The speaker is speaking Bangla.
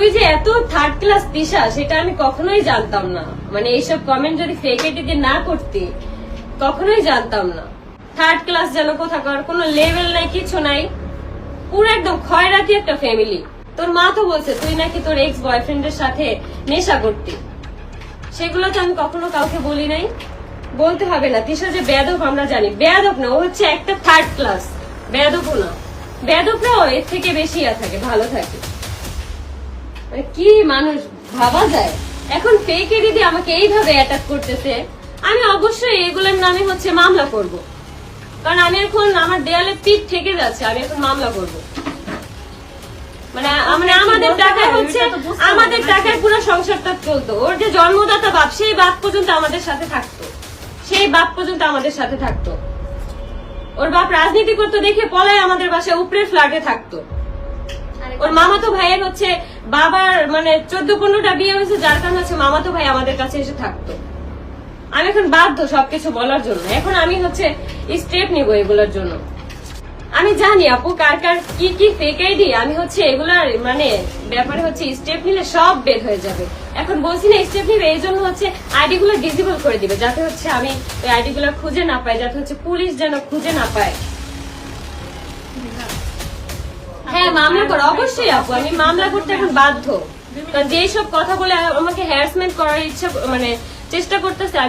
তুই যে এত থার্ড ক্লাস দিশা, সেটা আমি কখনোই জানতাম না। মানে এইসব কমেন্ট যদি ফেক দিয়ে না করতি, কখনোই জানতাম না। থার্ড ক্লাস যেন কোথাকার, কোনো লেভেল নাই, কিছু নাই। পুরো একদম খয়রাতি একটা ফ্যামিলি তোর মা তো বলছে, তুই নাকি তোর এক্স বয়ফ্রেন্ডের সাথে নেশা করতি। সেগুলো তো আমি কখনো কাউকে বলি নাই। বলতে হবে না তিশা যে বেয়াদব, আমরা জানি। বেয়াদব না, ও হচ্ছে একটা থার্ড ক্লাস বেয়াদবও না। বেয়াদবরাও এর থেকে বেশি থাকে, ভালো থাকে। মানে কি মানুষ ভাবা যায়? এখন ফেক দিয়ে আমাকে এইভাবে অ্যাটাক করতেছে আমি অবশ্যই এগুলোর নামে হচ্ছে মামলা করব। কারণ আমি এখন আমার দেয়ালে পিঠ ঠেকে যাচ্ছে আমি এখন মামলা করব। মানে মানে আমাদের টাকায় হচ্ছে আমাদের টাকায় পুরো সংসারটা চলতো। ওর যে জন্মদাতা বাপ সেই বাপ পর্যন্ত আমাদের সাথে থাকতো। সেই বাপ পর্যন্ত আমাদের সাথে থাকতো। ওর বাপ রাজনীতি করতো দেখে পলায় আমাদের বাসায় উপরে ফ্ল্যাটে থাকতো। ওর মামাতো ভাইয়ের হচ্ছে বাবার মানে চোদ্দ পনেরোটা বিয়ে হয়েছে, যার কারণে হচ্ছে মামাতো ভাই আমাদের কাছে এসে থাকতো। আমি এখন বাধ্য সবকিছু বলার জন্য। এখন আমি হচ্ছে স্টেপ নিব এগুলোর জন্য। আমি জানি আপু কার কার কি কি ফেক আইডি আমি হচ্ছে এগুলার মানে ব্যাপারে হচ্ছে স্টেপ নিলে সব বের হয়ে যাবে। এখন বলছি না স্টেপ নিবে, এই জন্য হচ্ছে আইডি গুলো ডিসেবল করে দিবে, যাতে হচ্ছে আমি ওই আইডি গুলো খুঁজে না পাই, যাতে হচ্ছে পুলিশ যেন খুঁজে না পায়। মামলা করো, অবশ্যই আপু, আমি মামলা করতে এখন বাধ্য। কারণ যেসব কথা বলে আমাকে হ্যারাসমেন্ট করার ইচ্ছা মানে চেষ্টা করতেছে, আমি